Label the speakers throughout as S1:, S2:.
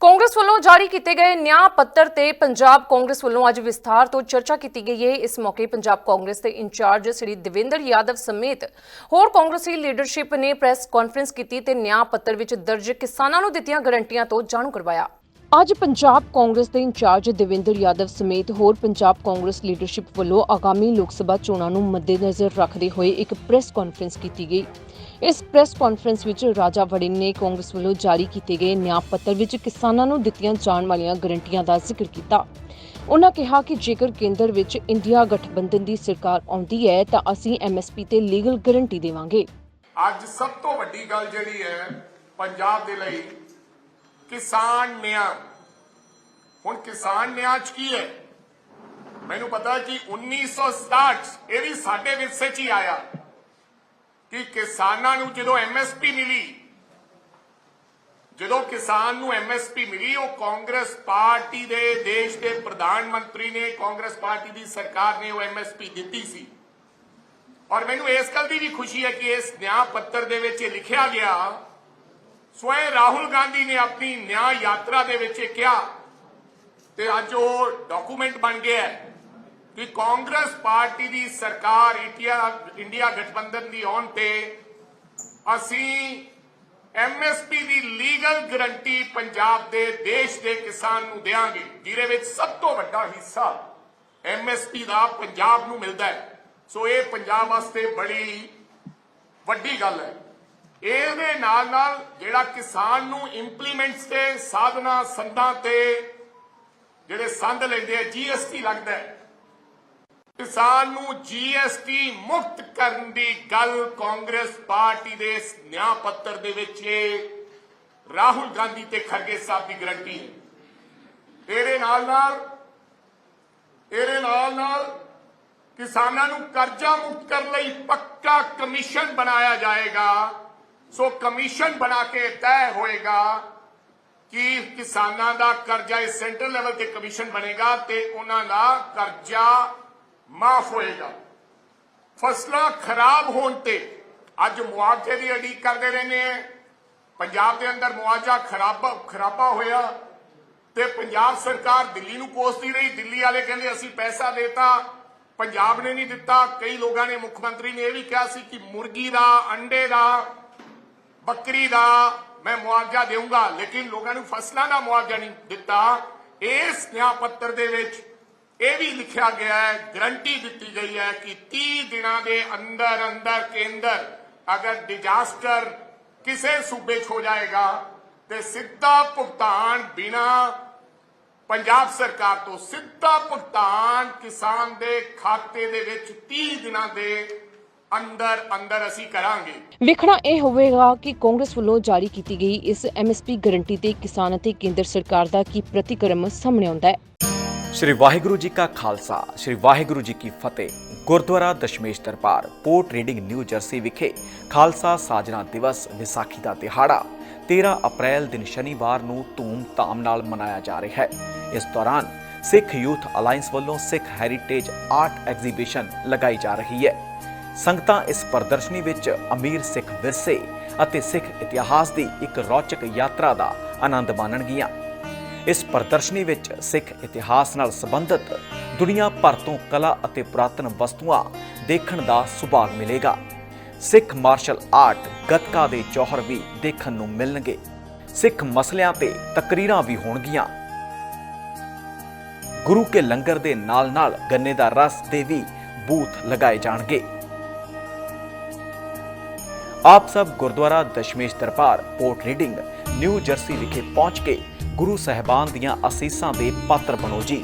S1: ਕਾਂਗਰਸ ਵੱਲੋਂ ਜਾਰੀ ਕੀਤੇ ਗਏ ਨਿਆਂ ਪੱਤਰ ਤੇ ਪੰਜਾਬ ਕਾਂਗਰਸ ਵੱਲੋਂ ਅੱਜ ਵਿਸਥਾਰ ਤੋਂ ਚਰਚਾ ਕੀਤੀ ਗਈ ਹੈ ਇਸ ਮੌਕੇ ਪੰਜਾਬ ਕਾਂਗਰਸ ਦੇ ਇੰਚਾਰਜ ਸ੍ਰੀ ਦੇਵੇਂਦਰ ਯਾਦਵ ਸਮੇਤ ਹੋਰ ਕਾਂਗਰਸੀ ਲੀਡਰਸ਼ਿਪ ਨੇ ਪ੍ਰੈਸ ਕਾਨਫਰੰਸ ਕੀਤੀ ਤੇ ਨਿਆਂ ਪੱਤਰ ਵਿੱਚ ਦਰਜ ਕਿਸਾਨਾਂ ਨੂੰ ਦਿੱਤੀਆਂ ਗਰੰਟੀਆਂ ਤੋਂ ਜਾਣੂ ਕਰਵਾਇਆ। ਅੱਜ ਪੰਜਾਬ ਕਾਂਗਰਸ ਦੇ ਇੰਚਾਰਜ ਦੇਵਿੰਦਰ ਯਾਦਵ ਸਮੇਤ ਹੋਰ ਪੰਜਾਬ ਕਾਂਗਰਸ ਲੀਡਰਸ਼ਿਪ ਵੱਲੋਂ ਆਗਾਮੀ ਲੋਕ ਸਭਾ ਚੋਣਾਂ ਨੂੰ ਮੱਦੇਨਜ਼ਰ ਰੱਖਦੇ ਹੋਏ ਇੱਕ ਪ੍ਰੈਸ ਕਾਨਫਰੰਸ ਕੀਤੀ ਗਈ। ਇਸ ਪ੍ਰੈਸ ਕਾਨਫਰੰਸ ਵਿੱਚ ਰਾਜਾ ਵੜਿੰਗ ਨੇ ਕਾਂਗਰਸ ਵੱਲੋਂ ਜਾਰੀ ਕੀਤੇ ਗਏ ਨਿਆਂ ਪੱਤਰ ਵਿੱਚ ਕਿਸਾਨਾਂ ਨੂੰ ਦਿੱਤੀਆਂ ਜਾਣ ਵਾਲੀਆਂ ਗਰੰਟੀਆਂ ਦਾ ਜ਼ਿਕਰ ਕੀਤਾ। ਉਹਨਾਂ ਕਿਹਾ ਕਿ ਜੇਕਰ ਕੇਂਦਰ ਵਿੱਚ ਇੰਡੀਆ ਗਠਬੰਧਨ ਦੀ ਸਰਕਾਰ ਆਉਂਦੀ ਹੈ, ਤਾਂ ਅਸੀਂ ਐਮਐਸਪੀ ਤੇ ਲੀਗਲ ਗਰੰਟੀ ਦੇਵਾਂਗੇ।
S2: ਅੱਜ ਸਭ ਤੋਂ ਵੱਡੀ ਗੱਲ ਜਿਹੜੀ ਹੈ, ਪੰਜਾਬ ਦੇ ਲਈ ਕਿਸਾਨ ਨਿਆਂ। ਹੁਣ ਕਿਸਾਨ ਨਿਆਂ ਚ ਕੀ ਹੈ? ਮੈਨੂੰ ਪਤਾ ਹੈ ਕਿ 1967 ਇਹ ਵੀ ਸਾਡੇ ਵਿਰਸੇ ਚ ਹੀ ਆਇਆ। ਕਿ ਕਿਸਾਨਾਂ ਨੂੰ ਜਦੋਂ ਐਮਐਸਪੀ ਮਿਲੀ, ਜਦੋਂ ਕਿਸਾਨ ਨੂੰ ਐਮਐਸਪੀ ਮਿਲੀ, ਉਹ ਕਾਂਗਰਸ ਪਾਰਟੀ ਦੇ ਦੇਸ਼ ਦੇ ਪ੍ਰਧਾਨ ਮੰਤਰੀ ਨੇ, ਕਾਂਗਰਸ ਪਾਰਟੀ ਦੀ ਸਰਕਾਰ ਨੇ ਉਹ ਐਮਐਸਪੀ ਦਿੱਤੀ ਸੀ। ਔਰ ਮੈਨੂੰ ਇਸ ਗੱਲ ਦੀ ਵੀ ਖੁਸ਼ੀ ਹੈ ਕਿ ਇਸ ਨਿਆਂ ਪੱਤਰ ਦੇ ਵਿੱਚ ਇਹ ਲਿਖਿਆ ਗਿਆ, ਸਵੈ ਰਾਹੁਲ ਗਾਂਧੀ ਨੇ ਆਪਣੀ ਨਿਆਂ ਯਾਤਰਾ ਦੇ ਵਿੱਚ ਇਹ ਕਿਹਾ। ਤੇ ਅੱਜ ਉਹ ਡਾਕੂਮੈਂਟ ਬਣ ਗਿਆ ਹੈ। ਕਿ ਕਾਂਗਰਸ ਪਾਰਟੀ ਦੀ ਸਰਕਾਰ ਇੰਡੀਆ ਇੰਡੀਆ ਗਠਬੰਧਨ ਦੀ ਆਉਣ ਤੇ ਅਸੀਂ ਐਮਐਸਪੀ ਦੀ ਲੀਗਲ ਗਰੰਟੀ ਪੰਜਾਬ ਦੇ ਦੇਸ਼ ਦੇ ਕਿਸਾਨ ਨੂੰ ਦੇਵਾਂਗੇ ਜਿਹਦੇ ਵਿੱਚ ਸਭ ਤੋਂ ਵੱਡਾ ਹਿੱਸਾ ਐਮਐਸਪੀ ਦਾ ਪੰਜਾਬ ਨੂੰ ਮਿਲਦਾ ਹੈ। ਸੋ ਇਹ ਪੰਜਾਬ ਵਾਸਤੇ ਬੜੀ ਵੱਡੀ ਗੱਲ ਹੈ। ਇਹਦੇ ਨਾਲ ਨਾਲ ਜਿਹੜਾ ਕਿਸਾਨ ਨੂੰ ਇੰਪਲੀਮੈਂਟਸ ਤੇ, ਸਾਧਨਾ, ਸੰਦਾਂ ਤੇ ਜਿਹੜੇ ਸੰਦ ਲੈਂਦੇ ਆ ਜੀਐਸਟੀ ਲੱਗਦਾ ਹੈ ਕਿਸਾਨ ਨੂੰ ਜੀਐਸਟੀ ਮੁਕਤ ਕਰਨ ਦੀ ਗੱਲ ਕਾਂਗਰਸ ਪਾਰਟੀ ਦੇ ਨਿਆਂ ਪੱਤਰ ਦੇ ਵਿੱਚ ਇਹ ਰਾਹੁਲ ਗਾਂਧੀ ਤੇ ਖਰਗੇ ਸਾਹਿਬ ਦੀ ਗਰੰਟੀ ਹੈ ਇਹਦੇ ਨਾਲ ਨਾਲ ਇਹਦੇ ਨਾਲ ਨਾਲ ਕਿਸਾਨਾਂ ਨੂੰ ਕਰਜ਼ਾ ਮੁਕਤ ਕਰਨ ਲਈ ਪੱਕਾ ਕਮਿਸ਼ਨ ਬਣਾਇਆ ਜਾਏਗਾ। ਸੋ ਕਮਿਸ਼ਨ ਬਣਾ ਕੇ ਤੈਅ ਹੋਏਗਾ ਕਿ ਕਿਸਾਨਾਂ ਦਾ ਕਰਜ਼ਾ ਇਸ ਸੈਂਟਰ ਲੈਵਲ ਤੇ ਕਮਿਸ਼ਨ ਬਣੇਗਾ ਤੇ ਉਹਨਾਂ ਦਾ ਕਰਜ਼ਾ ਮਾਫ ਹੋਏਗਾ। ਫਸਲਾਂ ਖਰਾਬ ਹੋਣ ਤੇ ਅੱਜ ਮੁਆਵਜ਼ੇ ਦੀ ਅਡੀਕ ਕਰਦੇ ਰਹਿੰਦੇ ਆ। ਪੰਜਾਬ ਦੇ ਅੰਦਰ ਮੁਆਵਜ਼ਾ ਖਰਾਬ ਖਰਾਬਾ ਹੋਇਆ ਤੇ ਪੰਜਾਬ ਸਰਕਾਰ ਦਿੱਲੀ ਨੂੰ ਕੋਸਦੀ ਰਹੀ। ਦਿੱਲੀ ਵਾਲੇ ਕਹਿੰਦੇ ਅਸੀਂ ਪੈਸਾ ਦੇਤਾ, ਪੰਜਾਬ ਨੇ ਨਹੀਂ ਦਿੱਤਾ। ਕਈ ਲੋਕਾਂ ਨੇ ਮੁੱਖ ਮੰਤਰੀ ਨੇ ਇਹ ਵੀ ਕਿਹਾ ਸੀ ਕਿ ਮੁਰਗੀ ਦਾ, ਅੰਡੇ ਦਾ, ਬੱਕਰੀ ਦਾ ਮੈਂ ਮੁਆਵਜ਼ਾ ਦੇਵਾਂਗਾ ਲੇਕਿਨ ਲੋਕਾਂ ਨੂੰ ਫਸਲਾਂ ਦਾ ਮੁਆਵਜ਼ਾ ਨਹੀਂ ਦਿੱਤਾ। ਇਸ ਨਿਆਂ ਪੱਤਰ ਦੇ ਵਿੱਚ ਇਹ ਵੀ ਲਿਖਿਆ ਗਿਆ ਹੈ, ਗਰੰਟੀ ਦਿੱਤੀ ਗਈ ਹੈ ਕਿ 30 ਦਿਨਾਂ ਦੇ ਅੰਦਰ ਅੰਦਰ ਕੇਂਦਰ ਅਗਰ ਡਿਜ਼ਾਸਟਰ ਕਿਸੇ ਸੂਬੇ 'ਚ ਹੋ ਜਾਏਗਾ ਤੇ ਸਿੱਧਾ ਭੁਗਤਾਨ ਬਿਨਾ ਪੰਜਾਬ ਸਰਕਾਰ ਤੋਂ ਸਿੱਧਾ ਭੁਗਤਾਨ ਕਿਸਾਨ ਦੇ ਖਾਤੇ ਦੇ ਵਿੱਚ 30 ਦਿਨਾਂ ਦੇ ਅੰਦਰ ਅੰਦਰ ਅਸੀਂ ਕਰਾਂਗੇ।
S1: ਵੇਖਣਾ ਇਹ ਹੋਵੇਗਾ ਕਿ ਕਾਂਗਰਸ ਵੱਲੋਂ ਜਾਰੀ ਕੀਤੀ ਗਈ ਇਸ ਐਮਐਸਪੀ ਗਰੰਟੀ ਤੇ ਕਿਸਾਨ ਅਤੇ ਕੇਂਦਰ ਸਰਕਾਰ ਦਾ ਕੀ ਪ੍ਰਤੀਕਰਮ ਸਾਹਮਣੇ ਆਉਂਦਾ ਹੈ।
S3: ਸ਼੍ਰੀ ਵਾਹਿਗੁਰੂ ਜੀ ਕਾ ਖਾਲਸਾ, ਸ਼੍ਰੀ ਵਾਹਿਗੁਰੂ ਜੀ ਕੀ ਫਤਿਹ। Gurdwara Dashmesh Darbar, Port Reading New Jersey ਵਿਖੇ ਖਾਲਸਾ ਸਾਜਨਾ ਦਿਵਸ ਵਿਸਾਖੀ ਦਾ ਦਿਹਾੜਾ 13 ਅਪ੍ਰੈਲ ਦਿਨ ਸ਼ਨੀਵਾਰ ਨੂੰ ਧੂਮ-ਧਾਮ ਨਾਲ ਮਨਾਇਆ ਜਾ ਰਿਹਾ ਹੈ। ਇਸ ਦੌਰਾਨ ਸਿੱਖ ਯੂਥ ਅਲਾਈਅੰਸ ਵੱਲੋਂ ਸਿੱਖ ਹੈਰੀਟੇਜ ਆਰਟ ਐਗਜ਼ੀਬਿਸ਼ਨ ਲਗਾਈ ਜਾ ਰਹੀ ਹੈ। ਸੰਗਤਾਂ ਇਸ ਪ੍ਰਦਰਸ਼ਨੀ ਵਿੱਚ ਅਮੀਰ ਸਿੱਖ ਵਿਰਸੇ ਅਤੇ ਸਿੱਖ ਇਤਿਹਾਸ ਦੀ ਇੱਕ ਰੌਚਕ ਯਾਤਰਾ ਦਾ ਆਨੰਦ ਮਾਣਨਗੀਆਂ। ਇਸ ਪ੍ਰਦਰਸ਼ਨੀ ਵਿੱਚ ਸਿੱਖ ਇਤਿਹਾਸ ਨਾਲ ਸੰਬੰਧਿਤ ਦੁਨੀਆ ਭਰ ਤੋਂ ਕਲਾ ਅਤੇ ਪੁਰਾਤਨ ਵਸਤੂਆਂ ਦੇਖਣ ਦਾ ਸੁਭਾਗ ਮਿਲੇਗਾ। ਸਿੱਖ ਮਾਰਸ਼ਲ ਆਰਟ ਗੱਤਕਾ ਦੇ ਜੌਹਰ ਵੀ ਦੇਖਣ ਨੂੰ ਮਿਲਣਗੇ। ਸਿੱਖ ਮਸਲਿਆਂ ਤੇ ਤਕਰੀਰਾਂ ਵੀ ਹੋਣਗੀਆਂ। ਗੁਰੂ ਕੇ ਲੰਗਰ ਦੇ ਨਾਲ-ਨਾਲ ਗੰਨੇ ਦਾ ਰਸ ਦੇ ਵੀ ਬੂਥ ਲਗਾਏ ਜਾਣਗੇ। ਆਪ ਸਭ Gurdwara Dashmesh Darbar, Port Reading, New Jersey ਵਿਖੇ ਪਹੁੰਚ ਕੇ ਗੁਰੂ ਸਹਿਬਾਨ ਦੀਆਂ ਅਸੀਸਾਂ ਦੇ ਪਾਤਰ ਬਣੋ ਜੀ।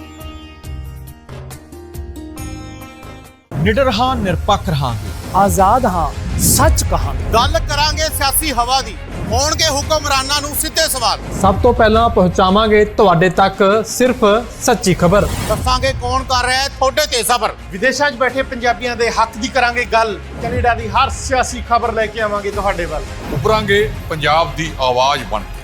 S4: ਨਿਡਰ ਹਾਂ ਨਿਰਪੱਖ ਰਹਾਂਗੇ।
S5: ਆਜ਼ਾਦ ਹਾਂ ਸੱਚ ਕਹਾਂਗੇ।
S6: ਗੱਲ ਕਰਾਂਗੇ ਸਿਆਸੀ ਹਵਾ ਦੀ। ਹੋਣਗੇ ਹੁਕਮਰਾਨਾਂ ਨੂੰ ਸਿੱਧੇ ਸਵਾਲ।
S5: ਸਭ ਤੋਂ ਪਹਿਲਾਂ ਪਹੁੰਚਾਵਾਂਗੇ ਤੁਹਾਡੇ ਤੱਕ ਸਿਰਫ ਸੱਚੀ ਖਬਰ।
S6: ਦੱਸਾਂਗੇ ਕੌਣ ਕਰ ਰਿਹਾ ਹੈ ਤੁਹਾਡੇ ਤੇ ਸਬਰ।
S4: ਵਿਦੇਸ਼ਾਂ 'ਚ ਬੈਠੇ ਪੰਜਾਬੀਆਂ ਦੇ ਹੱਕ ਦੀ ਕਰਾਂਗੇ ਗੱਲ। ਕੈਨੇਡਾ ਦੀ ਹਰ ਸਿਆਸੀ ਖਬਰ ਲੈ ਕੇ ਆਵਾਂਗੇ ਤੁਹਾਡੇ ਵੱਲ।
S7: ਉਭਰਾਂਗੇ ਪੰਜਾਬ ਦੀ ਆਵਾਜ਼ ਬਣ ਕੇ।